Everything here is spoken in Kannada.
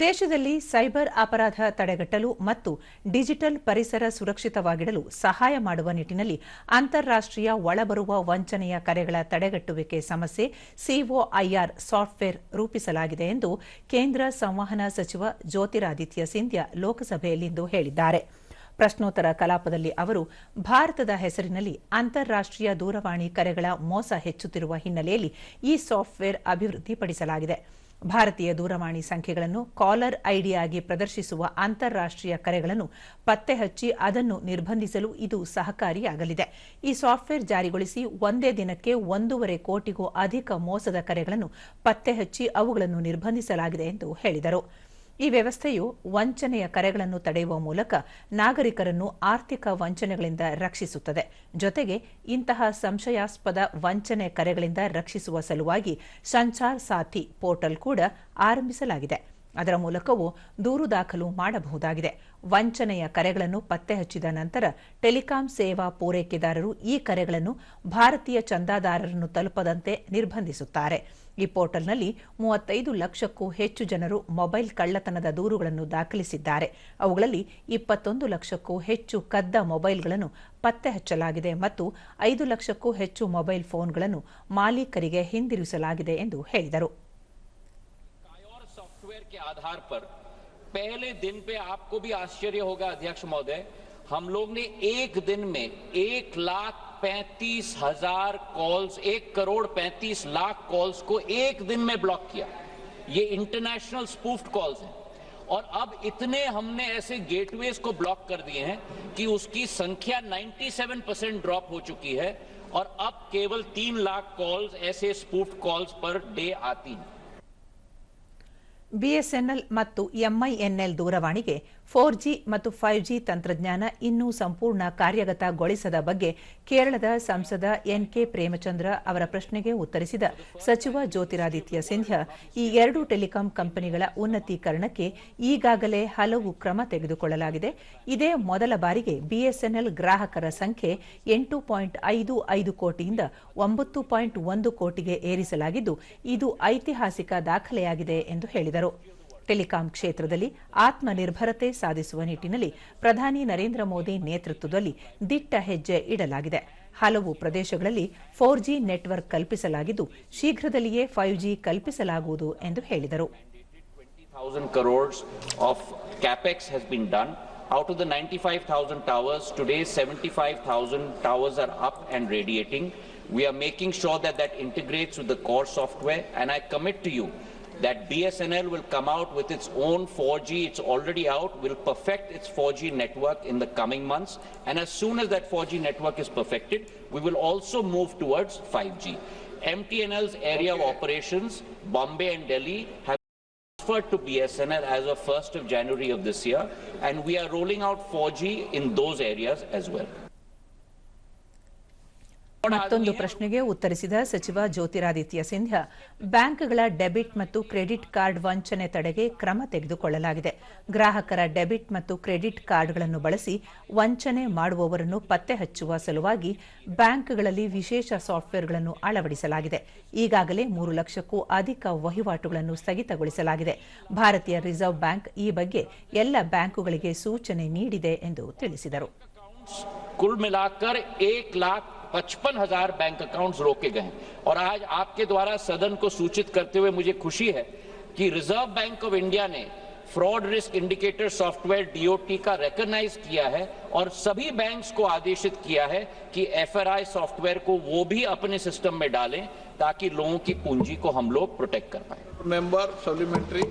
ದೇಶದಲ್ಲಿ ಸೈಬರ್ ಅಪರಾಧ ತಡೆಗಟ್ಟಲು ಮತ್ತು ಡಿಜಿಟಲ್ ಪರಿಸರ ಸುರಕ್ಷಿತವಾಗಿಡಲು ಸಹಾಯ ಮಾಡುವ ನಿಟ್ಟಿನಲ್ಲಿ ಅಂತಾರಾಷ್ಟೀಯ ಒಳಬರುವ ವಂಚನೆಯ ಕರೆಗಳ ತಡೆಗಟ್ಟುವಿಕೆ ಸಮಸ್ಯೆ ಸಿಒಐಆರ್ ಸಾಫ್ಟ್ವೇರ್ ರೂಪಿಸಲಾಗಿದೆ ಎಂದು ಕೇಂದ್ರ ಸಂವಹನ ಸಚಿವ ಜ್ಯೋತಿರಾದಿತ್ಯ ಸಿಂಧ್ಯಾ ಲೋಕಸಭೆಯಲ್ಲಿಂದು ಹೇಳಿದ್ದಾರೆ. ಪ್ರಶ್ನೋತ್ತರ ಕಲಾಪದಲ್ಲಿ ಅವರು, ಭಾರತದ ಹೆಸರಿನಲ್ಲಿ ಅಂತಾರಾಷ್ಟೀಯ ದೂರವಾಣಿ ಕರೆಗಳ ಮೋಸ ಹೆಚ್ಚುತ್ತಿರುವ ಹಿನ್ನೆಲೆಯಲ್ಲಿ ಈ ಸಾಫ್ಟ್ವೇರ್ ಅಭಿವೃದ್ಧಿಪಡಿಸಲಾಗಿದೆ. ಭಾರತೀಯ ದೂರವಾಣಿ ಸಂಖ್ಯೆಗಳನ್ನು ಕಾಲರ್ ಐಡಿಯಾಗಿ ಪ್ರದರ್ಶಿಸುವ ಅಂತಾರಾಷ್ಟೀಯ ಕರೆಗಳನ್ನು ಪತ್ತೆಹಚ್ಚಿ ಅದನ್ನು ನಿರ್ಬಂಧಿಸಲು ಇದು ಸಹಕಾರಿಯಾಗಲಿದೆ. ಈ ಸಾಫ್ಟ್ವೇರ್ ಜಾರಿಗೊಳಿಸಿ ಒಂದೇ ದಿನಕ್ಕೆ ಒಂದೂವರೆ ಕೋಟಿಗೂ ಅಧಿಕ ಮೋಸದ ಕರೆಗಳನ್ನು ಪತ್ತೆಹಚ್ಚಿ ಅವುಗಳನ್ನು ನಿರ್ಬಂಧಿಸಲಾಗಿದೆ ಎಂದು ಹೇಳಿದರು. ಈ ವ್ಯವಸ್ಥೆಯು ವಂಚನೆಯ ಕರೆಗಳನ್ನು ತಡೆಯುವ ಮೂಲಕ ನಾಗರಿಕರನ್ನು ಆರ್ಥಿಕ ವಂಚನೆಗಳಿಂದ ರಕ್ಷಿಸುತ್ತದೆ. ಜೊತೆಗೆ ಇಂತಹ ಸಂಶಯಾಸ್ಪದ ವಂಚನೆ ಕರೆಗಳಿಂದ ರಕ್ಷಿಸುವ ಸಲುವಾಗಿ ಸಂಚಾರ್ ಸಾಥಿ ಪೋರ್ಟಲ್ ಕೂಡ ಆರಂಭಿಸಲಾಗಿದೆ. ಅದರ ಮೂಲಕವೂ ದೂರು ದಾಖಲು ಮಾಡಬಹುದಾಗಿದೆ. ವಂಚನೆಯ ಕರೆಗಳನ್ನು ಪತ್ತೆ ಹಚ್ಚಿದ ನಂತರ ಟೆಲಿಕಾಂ ಸೇವಾ ಪೂರೈಕೆದಾರರು ಈ ಕರೆಗಳನ್ನು ಭಾರತೀಯ ಚಂದಾದಾರರನ್ನು ತಲುಪದಂತೆ ನಿರ್ಬಂಧಿಸುತ್ತಾರೆ. ಈ ಪೋರ್ಟಲ್ನಲ್ಲಿ ಮೂವತ್ತೈದು ಲಕ್ಷಕ್ಕೂ ಹೆಚ್ಚು ಜನರು ಮೊಬೈಲ್ ಕಳ್ಳತನದ ದೂರುಗಳನ್ನು ದಾಖಲಿಸಿದ್ದಾರೆ ಅವುಗಳಲ್ಲಿ ಇಪ್ಪತ್ತೊಂದು ಲಕ್ಷಕ್ಕೂ ಹೆಚ್ಚು ಕದ್ದ ಮೊಬೈಲ್ಗಳನ್ನು ಪತ್ತೆ ಹಚ್ಚಲಾಗಿದೆ ಮತ್ತು ಐದು ಲಕ್ಷಕ್ಕೂ ಹೆಚ್ಚು ಮೊಬೈಲ್ ಫೋನ್ಗಳನ್ನು ಮಾಲೀಕರಿಗೆ ಹಿಂದಿರುಗಿಸಲಾಗಿದೆ ಎಂದು ಹೇಳಿದರು और सॉफ्टवेयर के आधार पर पहले दिन पे आपको भी आश्चर्य होगा अध्यक्ष महोदय हम लोग ने एक दिन में एक लाख पैंतीस हज़ार कॉल्स एक करोड़ पैंतीस लाख कॉल्स को एक दिन में ब्लॉक किया। ये इंटरनेशनल स्पूफ्ड कॉल्स हैं। और अब इतने हमने ऐसे गेटवेज को ब्लॉक कर दिए हैं कि उसकी संख्या 97 परसेंट ड्रॉप हो चुकी है और अब केवल तीन लाख कॉल्स ऐसे स्पूफ्ड कॉल्स पर डे आती हैं। ಬಿಎಸ್ಎನ್ಎಲ್ ಮತ್ತು ಎಂಐಎನ್ಎಲ್ ದೂರವಾಣಿಗೆ ಫೋರ್ ಜಿ ಮತ್ತು ಫೈವ್ ಜಿ ತಂತ್ರಜ್ಞಾನ ಇನ್ನೂ ಸಂಪೂರ್ಣ ಕಾರ್ಯಗತಗೊಳಿಸದ ಬಗ್ಗೆ ಕೇರಳದ ಸಂಸದ ಎನ್ ಕೆ ಪ್ರೇಮಚಂದ್ರ ಅವರ ಪ್ರಶ್ನೆಗೆ ಉತ್ತರಿಸಿದ ಸಚಿವ ಜ್ಯೋತಿರಾದಿತ್ಯ ಸಿಂಧ್ಯಾ, ಈ ಎರಡು ಟೆಲಿಕಾಂ ಕಂಪನಿಗಳ ಉನ್ನತೀಕರಣಕ್ಕೆ ಈಗಾಗಲೇ ಹಲವು ಕ್ರಮ ತೆಗೆದುಕೊಳ್ಳಲಾಗಿದೆ. ಇದೇ ಮೊದಲ ಬಾರಿಗೆ ಬಿಎಸ್ಎನ್ಎಲ್ ಗ್ರಾಹಕರ ಸಂಖ್ಯೆ ಎಂಟು ಪಾಯಿಂಟ್ ಐದು ಐದು ಕೋಟಿಯಿಂದ ಒಂಬತ್ತು ಪಾಯಿಂಟ್ ಒಂದು ಕೋಟಿಗೆ ಏರಿಸಲಾಗಿದ್ದು, ಇದು ಐತಿಹಾಸಿಕ ದಾಖಲೆಯಾಗಿದೆ ಎಂದು ಹೇಳಿದರು. ಮಾಡಿದರು ಟೆಲಿಕಾಂ ಕ್ಷೇತ್ರದಲ್ಲಿ ಆತ್ಮನಿರ್ಭರತೆ ಸಾಧಿಸುವ ನಿಟ್ಟಿನಲ್ಲಿ ಪ್ರಧಾನಿ ನರೇಂದ್ರ ಮೋದಿ ನೇತೃತ್ವದಲ್ಲಿ ದಿಟ್ಟ ಹೆಜ್ಜೆ ಇಡಲಾಗಿದೆ ಹಲವು ಪ್ರದೇಶಗಳಲ್ಲಿ ಫೋರ್ ಜಿ ನೆಟ್ವರ್ಕ್ ಕಲ್ಪಿಸಲಾಗಿದ್ದು ಶೀಘ್ರದಲ್ಲಿಯೇ ಫೈವ್ ಜಿ ಕಲ್ಪಿಸಲಾಗುವುದು ಎಂದು ಹೇಳಿದರು Out of the 95,000 towers, today 75,000 towers are up and radiating. We are making sure that that integrates with the core software. And I commit to you that BSNL will come out with its own 4G, it's already out, will perfect its 4G network in the coming months and as soon as that 4G network is perfected, we will also move towards 5G. MTNL's area of operations, Bombay and Delhi have transferred to BSNL as of 1st of January of this year, and we are rolling out 4G in those areas as well. ಮತ್ತೊಂದು ಪ್ರಶ್ನೆಗೆ ಉತ್ತರಿಸಿದ ಸಚಿವ ಜ್ಯೋತಿರಾದಿತ್ಯ ಸಿಂಧ್ಯಾ ಬ್ಯಾಂಕ್ಗಳ ಡೆಬಿಟ್ ಮತ್ತು ಕ್ರೆಡಿಟ್ ಕಾರ್ಡ್ ವಂಚನೆ ತಡೆಗೆ ಕ್ರಮ ತೆಗೆದುಕೊಳ್ಳಲಾಗಿದೆ. ಗ್ರಾಹಕರ ಡೆಬಿಟ್ ಮತ್ತು ಕ್ರೆಡಿಟ್ ಕಾರ್ಡ್ಗಳನ್ನು ಬಳಸಿ ವಂಚನೆ ಮಾಡುವವರನ್ನು ಪತ್ತೆ ಹಚ್ಚುವ ಸಲುವಾಗಿ ಬ್ಯಾಂಕ್ಗಳಲ್ಲಿ ವಿಶೇಷ ಸಾಫ್ಟ್ವೇರ್ಗಳನ್ನು ಅಳವಡಿಸಲಾಗಿದೆ. ಈಗಾಗಲೇ ಮೂರು ಲಕ್ಷಕ್ಕೂ ಅಧಿಕ ವಹಿವಾಟುಗಳನ್ನು ಸ್ಥಗಿತಗೊಳಿಸಲಾಗಿದೆ. ಭಾರತೀಯ ರಿಸರ್ವ್ ಬ್ಯಾಂಕ್ ಈ ಬಗ್ಗೆ ಎಲ್ಲ ಬ್ಯಾಂಕುಗಳಿಗೆ ಸೂಚನೆ ನೀಡಿದೆ ಎಂದು ತಿಳಿಸಿದರು. पचपन हज़ार बैंक अकाउंट्स रोके गए और आज आपके द्वारा सदन को सूचित करते हुए मुझे खुशी है कि रिज़र्व बैंक ऑफ़ इंडिया ने fraud risk indicator software DOT का रिकॉग्नाइज किया है और सभी बैंक्स को आदेशित किया है कि एफआरआई सॉफ्टवेयर को वो भी अपने सिस्टम में डालें ताकि लोगों की पूंजी को हम लोग प्रोटेक्ट कर पाए। Member, supplementary